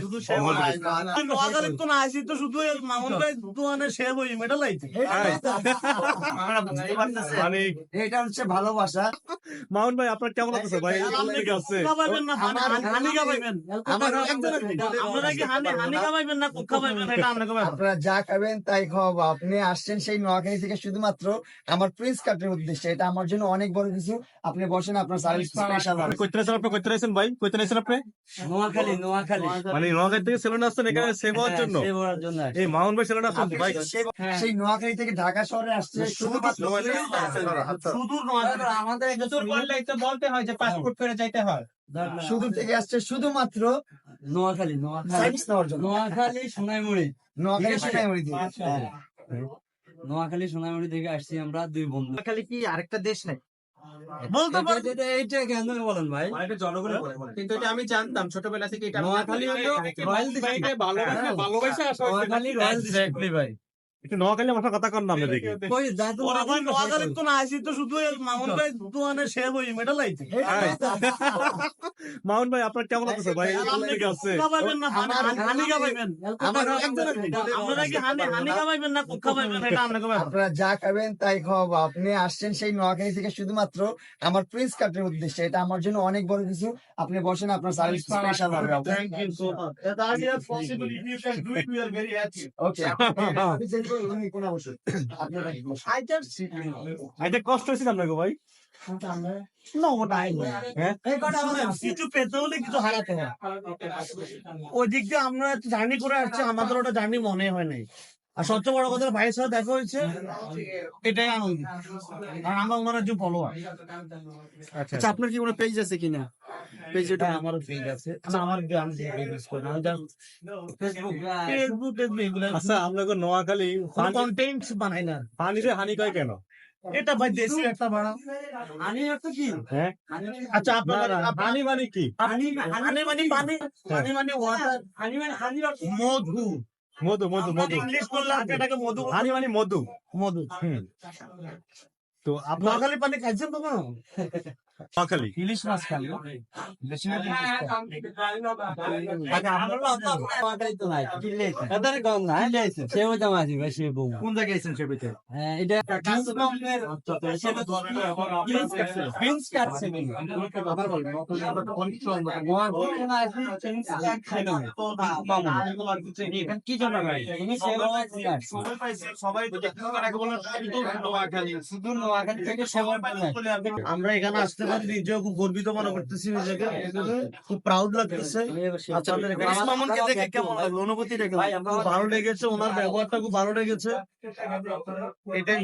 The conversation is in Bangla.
শুধু তো শুধু মামুন ভাই দোকানে মানে এটা হচ্ছে ভালোবাসা। ভাই আপনার কেমন লাগছে ভাই? আপনি ঠিক আছে খাওয়াবেন না হানি- আমার- হানি খাওয়াবেন আমার আপনারা কি হানি হানি খাওয়াবেন না কোক খাওয়াবেন এটা আপনাকে ব্যাপার আপনারা যা খাবেন তাই খাওয়াবো। আপনি আসছেন সেই নোয়াখালী থেকে শুধুমাত্র আমার প্রিন্স কাটের উদ্দেশ্যে। এটা আমার জন্য অনেক বড় কিছু। আপনি বসেন আপনার সার্ভিস স্পেশাল হবে। কইতে আছেন আপনি? কইতে আছেন ভাই? কইতে আছেন আপনি? নোয়াখালী নোয়াখালী। মানে নোয়াখালী থেকে সেলুন আসছেন এখানে সেবার জন্য? জন্য এই মাউন্ট ভাই সেলুন আসছেন ভাই সেই- নোয়াখালী থেকে ঢাকা শহরে আসছে শুধুমাত্র নোয়াখালী আমাদের তো বলতে হয় যে পাসপোর্ট করে যাইতে হয়। শুধু থেকে আসছে শুধুমাত্র নোয়াখালী নোয়াখালী। নোয়াখালী সোনাইমুড়ি। নোয়াখালী সোনাইমুড়ি হ্যাঁ। নোয়াখালী সোনাইমুড়ি থেকে আসছি আমরা দুই বন্ধু। খালি কি আরেকটা দেশ নাই বলতে পারেন এটা- এটা- কেন বলেন ভাই কিন্তু এটা আমি জানতাম ছোটবেলা থেকে এটা নোয়াখালী নোয়াখালী রয়্যাল ভাই একটু নোয়াখালী আমার কথা কর না দেখি ভাই নোয়াখালীর কোন আইসি তো শুধু মামুন ভাই দোকানে সেব ওই মেডাল আইছে মাউন্ট ভাই আপনার কেমন লাগছে ভাই আছে আপনারা কি হানি হানি খাওয়াবেন না কোক খাওয়াবেন এটা আপনাকে ব্যাপার আপনারা যা খাবেন তাই খাওয়াবো আপনি আসছেন সেই নোয়াখালী থেকে শুধুমাত্র আমার প্রিন্স কাটের উদ্দেশ্যে এটা আমার জন্য অনেক বড় কিছু আপনি বসেন আপনার সার্ভিস স্পেশাল হবে we are very ওকে এটা কষ্ট হয়েছিল আপনাকে ভাই। হ্যাঁ? কিছু পেতে হলে কিছু হারাতে হয়। ওই দিক দিয়ে আমরা জার্নি করে আসছি আমাদের ওটা জার্নি মনে হয় নাই। আর সবচেয়ে বড় কথা ভাইয়ের সাথে দেখা হয়েছে এটাই আনন্দ আর আমরা ওনার যে ফলোয়ার আচ্ছা আচ্ছা। আপনার কি কোনো পেজ আছে কিনা? পেজ আমার পেজ আছে। না আমার গ্রাম থেকে করে না ফেসবুক ফেসবুক এগুলো আচ্ছা আপনাকে নোয়াখালী কন্টেন্ট বানাই না। পানিতে হানি কয় কেন? এটা ভাই দেশি একটা বাড়া আমি একটা কি? হ্যাঁ? আচ্ছা আপনার হানি মানে কি? পানি পানি মানে পানি। পানি মানে ওয়াটার হানি মানে হানি মধু। মধু মধু মধু। ইংলিশ করলে এটাকে মধু হানি মানে মধু। মধু। তো আপনার নোয়াখালী পানি খাইছেন তো নোয়াখালী ইলিশ মাছ খালি বেশি কোন জায়গায় সেবিতে হ্যাঁ এটা কি জন্য সবাই আমরা এখানে আসতে পারি নিজেও খুব গর্বিত মনে করতেছি নিজেকে। খুব প্রাউড লাগতেছে। অনুভূতি দেখে কেমন লাগল? অনুভূতিটা কেমন? খুব ভালো লেগেছে ওনার ব্যবহারটা খুব ভালো লেগেছে। এটাই।